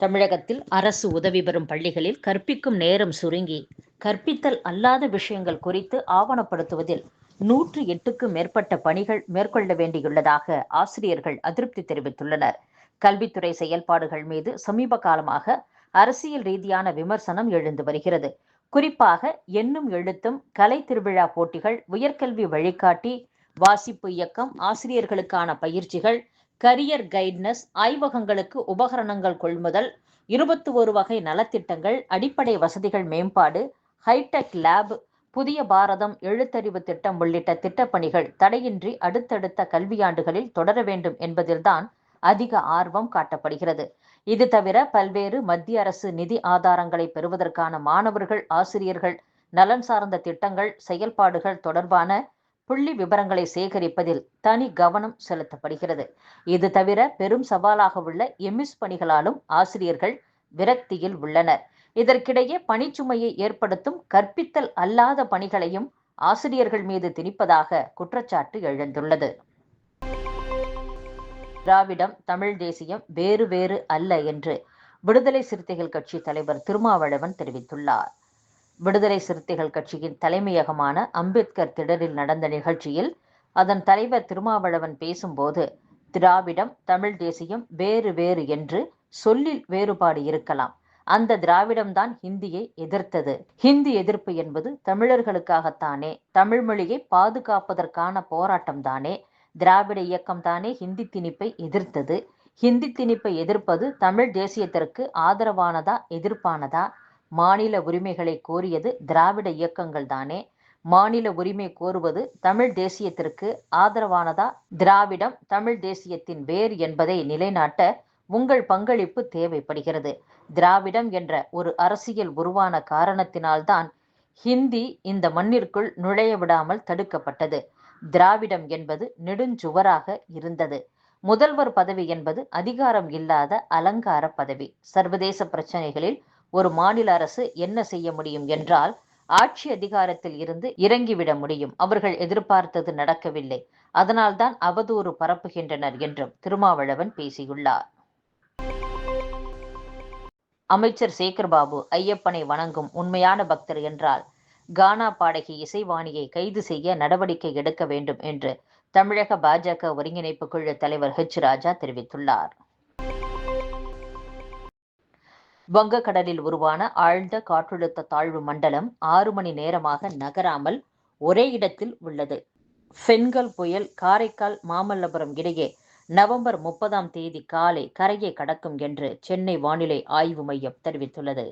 தமிழகத்தில் அரசு உதவி பெறும் பள்ளிகளில் கற்பிக்கும் நேரம் சுருங்கி கற்பித்தல் அல்லாத விஷயங்கள் குறித்து ஆவணப்படுத்துவதில் நூற்று எட்டுக்கு மேற்பட்ட பணிகள் மேற்கொள்ள வேண்டியுள்ளதாக ஆசிரியர்கள் அதிருப்தி தெரிவித்துள்ளனர். கல்வித்துறை செயல்பாடுகள் மீது சமீப காலமாக அரசியல் ரீதியான விமர்சனம் எழுந்து வருகிறது. குறிப்பாக எண்ணும் எழுத்தும் கலை திருவிழா போட்டிகள் உயர்கல்வி வழிகாட்டி வாசிப்பு இயக்கம் ஆசிரியர்களுக்கான பயிற்சிகள் கரியர் கைட்னஸ் ஆய்வகங்களுக்கு உபகரணங்கள் கொள்முதல் இருபத்தி ஒரு வகை நலத்திட்டங்கள் அடிப்படை வசதிகள் மேம்பாடு ஹைடெக் லேப் புதிய பாரதம் எழுத்தறிவு திட்டம் உள்ளிட்ட திட்டப்பணிகள் தடையின்றி அடுத்தடுத்த கல்வியாண்டுகளில் தொடர வேண்டும் என்பதில்தான் அதிக ஆர்வம் காட்டப்படுகிறது. இது தவிர பல்வேறு மத்திய அரசு நிதி ஆதாரங்களை பெறுவதற்கான மாணவர்கள் ஆசிரியர்கள் நலன் சார்ந்த திட்டங்கள் செயல்பாடுகள் தொடர்பான புள்ளி விவரங்களை சேகரிப்பதில் தனி கவனம் செலுத்தப்படுகிறது. இது தவிர பெரும் சவாலாக உள்ள எம்இஸ் பணிகளாலும் ஆசிரியர்கள் விரக்தியில் உள்ளனர். இதற்கிடையே பணிச்சுமையை ஏற்படுத்தும் கற்பித்தல் அல்லாத பணிகளையும் ஆசிரியர்கள் மீது திணிப்பதாக குற்றச்சாட்டு எழுந்துள்ளது. திராவிடம் தமிழ் தேசியம் வேறு வேறு அல்ல என்று விடுதலை சிறுத்தைகள் கட்சி தலைவர் திருமாவளவன் தெரிவித்துள்ளார். விடுதலை சிறுத்தைகள் கட்சியின் தலைமையகமான அம்பேத்கர் திடலில் நடந்த நிகழ்ச்சியில் அதன் தலைவர் திருமாவளவன் பேசும்போது திராவிடம் தமிழ் தேசியம் வேறு வேறு என்று சொல்லில் வேறுபாடு இருக்கலாம். அந்த திராவிடம்தான் ஹிந்தியை எதிர்த்தது. ஹிந்தி எதிர்ப்பு என்பது தமிழர்களுக்காகத்தானே தமிழ் மொழியை பாதுகாப்பதற்கான போராட்டம் தானே திராவிட இயக்கம் தானே ஹிந்தி திணிப்பை எதிர்த்தது. ஹிந்தி திணிப்பை எதிர்ப்பது தமிழ் தேசியத்திற்கு ஆதரவானதா எதிர்ப்பானதா? மாநில உரிமைகளை கோரியது திராவிட இயக்கங்கள் தானே. மாநில உரிமை கோருவது தமிழ் தேசியத்திற்கு ஆதரவானதா? திராவிடம் தமிழ் தேசியத்தின் வேர் என்பதை நிலைநாட்ட உங்கள் பங்களிப்பு தேவைப்படுகிறது. திராவிடம் என்ற ஒரு அரசியல் உருவான காரணத்தினால்தான் ஹிந்தி இந்த மண்ணிற்குள் நுழைய விடாமல் தடுக்கப்பட்டது. திராவிடம் என்பது நெடுஞ்சுவராக இருந்தது. முதல்வர் பதவி என்பது அதிகாரம் இல்லாத அலங்கார பதவி. சர்வதேச பிரச்சனைகளில் ஒரு மாநில அரசு என்ன செய்ய முடியும் என்றால் ஆட்சி அதிகாரத்தில் இருந்து இறங்கிவிட முடியும். அவர்கள் எதிர்பார்த்தது நடக்கவில்லை. அதனால்தான் அவதூறு பரப்புகின்றனர் என்றும் திருமாவளவன் பேசியுள்ளார். அமைச்சர் சேகர்பாபு ஐயப்பனை வணங்கும் உண்மையான பக்தர் என்றால் கானா பாடகி இசைவாணியை கைது செய்ய நடவடிக்கை எடுக்க வேண்டும் என்று தமிழக பாஜக ஒருங்கிணைப்பு குழு தலைவர் ஹெச். ராஜா தெரிவித்துள்ளார். வங்கக்கடலில் உருவான ஆழ்ந்த காற்றழுத்த தாழ்வு மண்டலம் ஆறு மணி நேரமாக நகராமல் ஒரே இடத்தில் உள்ளது. பெண்கள் புயல் காரைக்கால் மாமல்லபுரம் இடையே நவம்பர் முப்பதாம் தேதி காலை கரையை கடக்கும் என்று சென்னை வானிலை ஆய்வு மையம் தெரிவித்துள்ளது.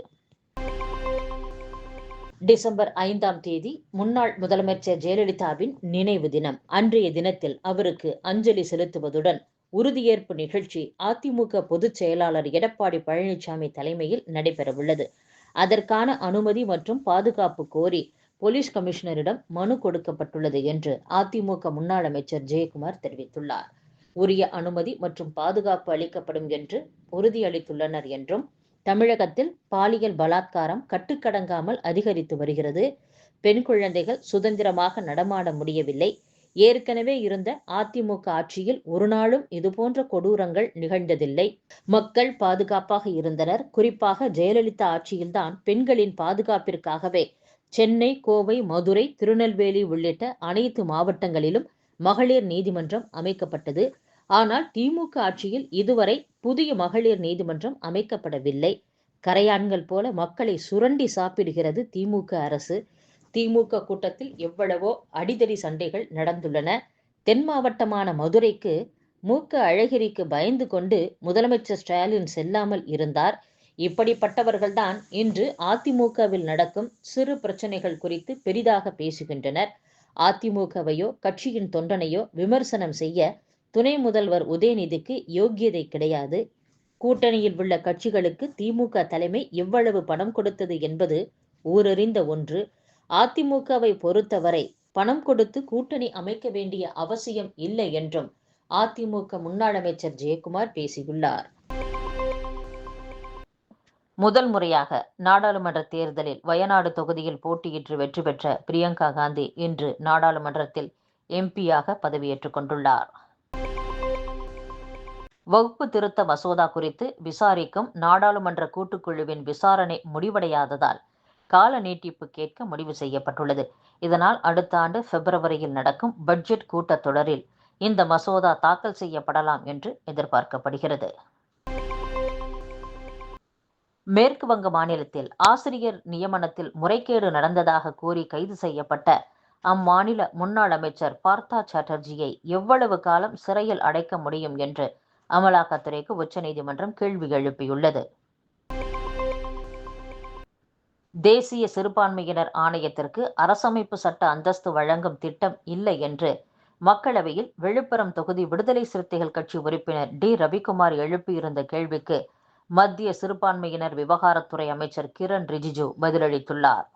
டிசம்பர் ஐந்தாம் தேதி முன்னாள் முதலமைச்சர் ஜெயலலிதாவின் நினைவு தினம். அன்றைய தினத்தில் அவருக்கு அஞ்சலி செலுத்துவதுடன் உறுதியேற்பு நிகழ்ச்சி அதிமுக பொதுச் செயலாளர் எடப்பாடி பழனிசாமி தலைமையில் நடைபெறவுள்ளது. அதற்கான அனுமதி மற்றும் பாதுகாப்பு கோரி போலீஸ் கமிஷனரிடம் மனு கொடுக்கப்பட்டுள்ளது என்று அதிமுக முன்னாள் அமைச்சர் ஜெயக்குமார் தெரிவித்துள்ளார். உரிய அனுமதி மற்றும் பாதுகாப்பு அளிக்கப்படும் என்று உறுதியளித்துள்ளனர் என்றும் தமிழகத்தில் பாலியல் பலாத்காரம் கட்டுக்கடங்காமல் அதிகரித்து வருகிறது. பெண் குழந்தைகள் சுதந்திரமாக நடமாட முடியவில்லை. ஏற்கனவே இருந்த அதிமுக ஆட்சியில் ஒரு நாளும் இதுபோன்ற கொடூரங்கள் நிகழ்ந்ததில்லை. மக்கள் பாதுகாப்பாக இருந்தனர். குறிப்பாக ஜெயலலிதா ஆட்சியில்தான் பெண்களின் பாதுகாப்பிற்காகவே சென்னை கோவை மதுரை திருநெல்வேலி உள்ளிட்ட அனைத்து மாவட்டங்களிலும் மகளிர் நீதிமன்றம் அமைக்கப்பட்டது. ஆனால் திமுக ஆட்சியில் இதுவரை புதிய மகளிர் நீதிமன்றம் அமைக்கப்படவில்லை. கரையான்கள் போல மக்களை சுரண்டி சாப்பிடுகிறது திமுக அரசு. திமுக கூட்டத்தில் எவ்வளவோ அடிதடி சண்டைகள் நடந்துள்ளன. தென் மாவட்டமான மதுரைக்கு மூக்க அழகிரிக்கு பயந்து கொண்டு முதலமைச்சர் ஸ்டாலின் செல்லாமல் இருந்தார். இப்படிப்பட்டவர்கள்தான் இன்று அதிமுகவில் நடக்கும் சிறு பிரச்சனைகள் குறித்து பெரிதாக பேசுகின்றனர். அதிமுகவையோ கட்சியின் தொண்டனையோ விமர்சனம் செய்ய துணை முதல்வர் உதயநிதிக்கு யோக்கியதை கிடையாது. கூட்டணியில் உள்ள கட்சிகளுக்கு திமுக தலைமை எவ்வளவு பணம் கொடுத்தது என்பது ஊரறிந்த ஒன்று. அதிமுகவை பொறுத்தவரை பணம் கொடுத்து கூட்டணி அமைக்க வேண்டிய அவசியம் இல்லை என்றும் அதிமுக முன்னாள் அமைச்சர் ஜெயக்குமார் பேசியுள்ளார். முதல் முறையாக நாடாளுமன்ற தேர்தலில் வயநாடு தொகுதியில் போட்டியிட்டு வெற்றி பெற்ற பிரியங்கா காந்தி இன்று நாடாளுமன்றத்தில் எம்பியாக பதவியேற்றுக் கொண்டுள்ளார். வகுப்பு திருத்த மசோதா குறித்து விசாரிக்கும் நாடாளுமன்ற கூட்டுக்குழுவின் விசாரணை முடிவடையாததால் கால நீட்டிப்பு கேட்க முடிவு செய்யப்பட்டுள்ளது. இதனால் அடுத்த ஆண்டு பிப்ரவரியில் நடக்கும் பட்ஜெட் கூட்டத்தொடரில் இந்த மசோதா தாக்கல் செய்யப்படலாம் என்று எதிர்பார்க்கப்படுகிறது. மேற்கு வங்க மாநிலத்தில் ஆசிரியர் நியமனத்தில் முறைகேடு நடந்ததாக கூறி கைது செய்யப்பட்ட அம்மாநில முன்னாள் அமைச்சர் பார்த்தா சாட்டர்ஜியை எவ்வளவு காலம் சிறையில் அடைக்க முடியும் என்று அமலாக்கத்துறைக்கு உச்சநீதிமன்றம் கேள்வி எழுப்பியுள்ளது. தேசிய சிறுபான்மையினர் ஆணையத்திற்கு அரசமைப்பு சட்ட அந்தஸ்து வழங்கும் திட்டம் இல்லை என்று மக்களவையில் விழுப்புரம் தொகுதி விடுதலை சிறுத்தைகள் கட்சி உறுப்பினர் டி. ரவிக்குமார் எழுப்பியிருந்த கேள்விக்கு மத்திய சிறுபான்மையினர் விவகாரத்துறை அமைச்சர் கிரண் ரிஜிஜு பதிலளித்துள்ளார்.